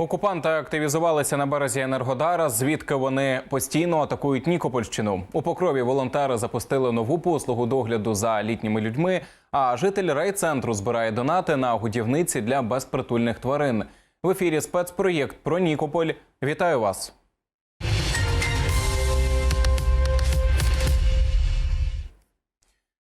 Окупанти активізувалися на березі Енергодара, звідки вони постійно атакують Нікопольщину. У покрові волонтери запустили нову послугу догляду за літніми людьми. А житель райцентру збирає донати на годівниці для безпритульних тварин. В ефірі спецпроєкт про Нікополь. Вітаю вас.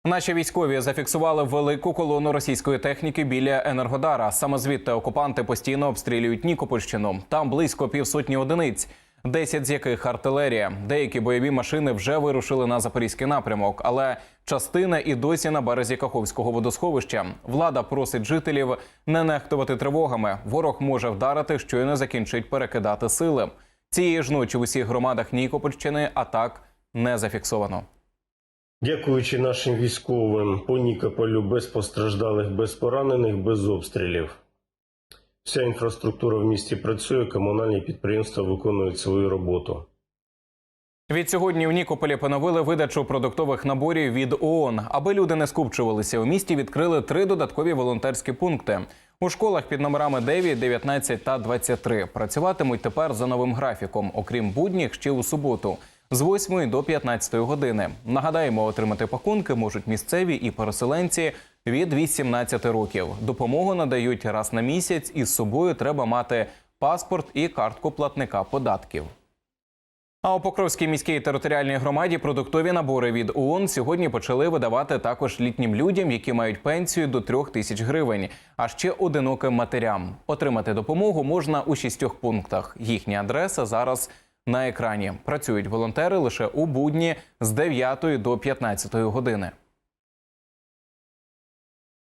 Наші військові зафіксували велику колону російської техніки біля Енергодара. Саме звідти окупанти постійно обстрілюють Нікопольщину. Там близько півсотні одиниць, 10 з яких артилерія. Деякі бойові машини вже вирушили на запорізький напрямок, але частина і досі на березі Каховського водосховища. Влада просить жителів не нехтувати тривогами. Ворог може вдарити, щойно закінчить перекидати сили. Цієї ж ночі в усіх громадах Нікопольщини атак не зафіксовано. Дякуючи нашим військовим по Нікополю без постраждалих, без поранених, без обстрілів. Вся інфраструктура в місті працює, комунальні підприємства виконують свою роботу. Від сьогодні в Нікополі поновили видачу продуктових наборів від ООН. Аби люди не скупчувалися у місті, відкрили три додаткові волонтерські пункти. У школах під номерами 9, 19 та 23 працюватимуть тепер за новим графіком, окрім будніх ще у суботу. З 8 до 15 години. Нагадаємо, отримати пакунки можуть місцеві і переселенці від 18 років. Допомогу надають раз на місяць, і з собою треба мати паспорт і картку платника податків. А у Покровській міській територіальній громаді продуктові набори від ООН сьогодні почали видавати також літнім людям, які мають пенсію до трьох тисяч гривень, а ще одиноким матерям. Отримати допомогу можна у шістьох пунктах. Їхня адреса зараз на екрані. Працюють волонтери лише у будні з 9 до 15 години.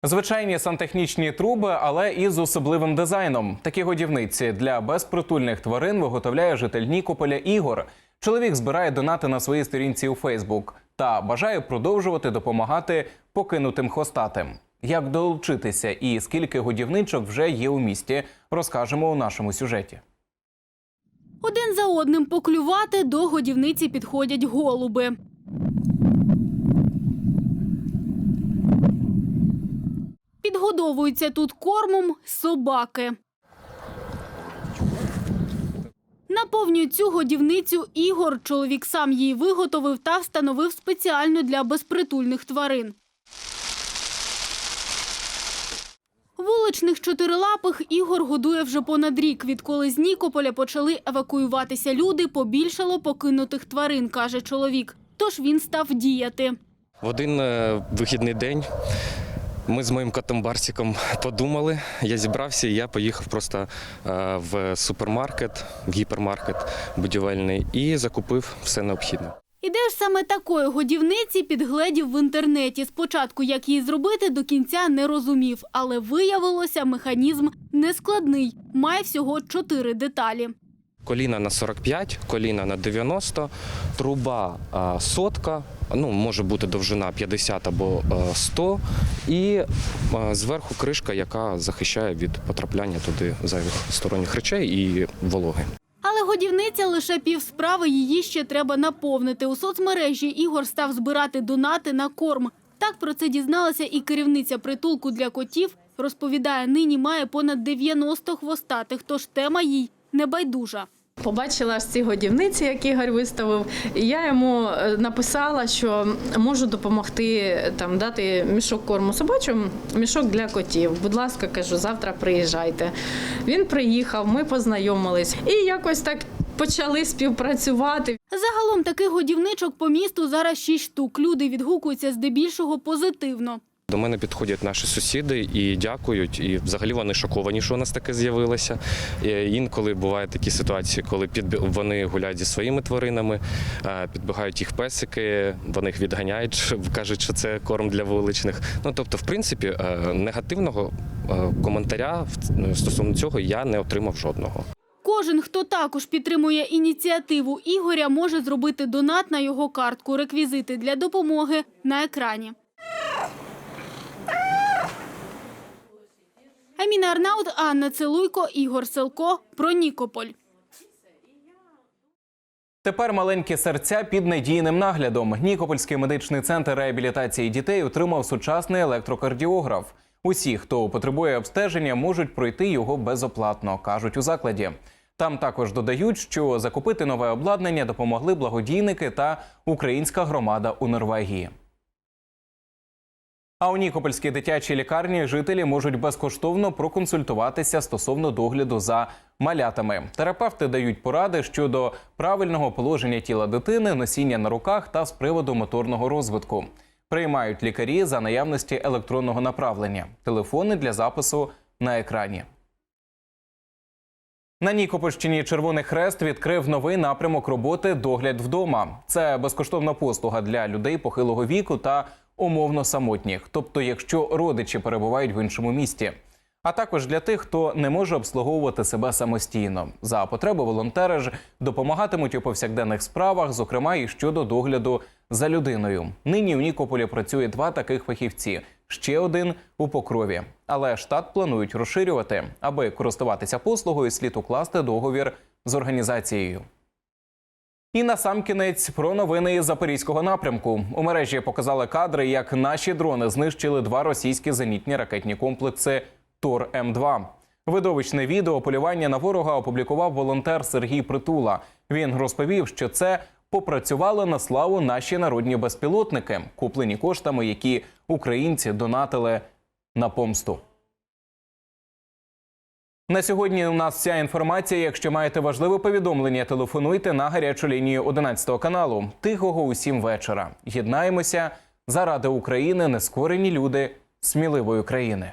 Звичайні сантехнічні труби, але із особливим дизайном. Такі годівниці для безпритульних тварин виготовляє житель Нікополя Ігор. Чоловік збирає донати на своїй сторінці у Фейсбук та бажає продовжувати допомагати покинутим хвостатим. Як долучитися і скільки годівничок вже є у місті, розкажемо у нашому сюжеті. Один за одним поклювати до годівниці підходять голуби. Підгодовуються тут кормом собаки. Наповнює цю годівницю Ігор. Чоловік сам її виготовив та встановив спеціально для безпритульних тварин. Вуличних чотирилапих Ігор годує вже понад рік. Відколи з Нікополя почали евакуюватися люди, побільшало покинутих тварин, каже чоловік. Тож він став діяти. В один е, вихідний день ми з моїм котом Барсіком подумали. Я зібрався і я поїхав просто е, в супермаркет, в гіпермаркет будівельний і закупив все необхідне. Ідея ж саме такої годівниці підгледів в інтернеті. Спочатку, як її зробити, до кінця не розумів, але виявилося, механізм нескладний, має всього чотири деталі. Коліна на 45, коліна на 90, труба сотка, ну може бути довжина 50 або е, 100, і зверху кришка, яка захищає від потрапляння туди зайвих сторонніх речей і вологи. Годівниця лише пів справи, її ще треба наповнити. У соцмережі Ігор став збирати донати на корм. Так про це дізналася і керівниця притулку для котів. Розповідає, нині має понад 90 хвостатих, тож тема їй не байдужа. Побачила ж ці годівниці, які Ігор виставив, і я йому е, написала, що можу допомогти там дати мішок корму собачому, мішок для котів. Будь ласка, кажу, завтра приїжджайте. Він приїхав, ми познайомились і якось так почали співпрацювати. Загалом таких годівничок по місту зараз 6 штук. Люди відгукуються здебільшого позитивно. До мене підходять наші сусіди і дякують. І взагалі вони шоковані, що у нас таке з'явилося. Е, Інколи бувають такі ситуації, коли підбі... вони гуляють зі своїми тваринами, е, підбігають їх песики, вони їх відганяють, кажуть, що це корм для вуличних. Ну тобто, в принципі, е, негативного коментаря стосовно цього я не отримав жодного. Кожен, хто також підтримує ініціативу Ігоря, може зробити донат на його картку. Реквізити для допомоги на екрані. Еміна Арнаут, Анна Целуйко, Ігор Селко. Про Нікополь. Тепер маленькі серця під надійним наглядом. Нікопольський медичний центр реабілітації дітей отримав сучасний електрокардіограф. Усі, хто потребує обстеження, можуть пройти його безоплатно, кажуть у закладі. Там також додають, що закупити нове обладнання допомогли благодійники та українська громада у Норвегії. А у Нікопольській дитячій лікарні жителі можуть безкоштовно проконсультуватися стосовно догляду за малятами. Терапевти дають поради щодо правильного положення тіла дитини, носіння на руках та з приводу моторного розвитку. Приймають лікарі за наявності електронного направлення. Телефони для запису на екрані. На Нікопольщині Червоний Хрест відкрив новий напрямок роботи Догляд вдома. Це безкоштовна послуга для людей похилого віку та умовно самотніх, тобто, якщо родичі перебувають в іншому місті. А також для тих, хто не може обслуговувати себе самостійно. За потреби волонтери ж допомагатимуть у повсякденних справах, зокрема і щодо догляду за людиною. Нині у Нікополі працює два таких фахівці. Ще один у покрові. Але штат планують розширювати. Аби користуватися послугою, слід укласти договір з організацією. І на сам кінець про новини із запорізького напрямку. У мережі показали кадри, як наші дрони знищили два російські зенітні ракетні комплекси Тор М2. Видовищне відео полювання на ворога опублікував волонтер Сергій Притула. Він розповів, що це попрацювали на славу наші народні безпілотники, куплені коштами, які українці донатили на помсту. На сьогодні у нас вся інформація. Якщо маєте важливе повідомлення, телефонуйте на гарячу лінію 11 каналу. Тихого усім вечора. Єднаємося заради України, нескорені люди сміливої країни.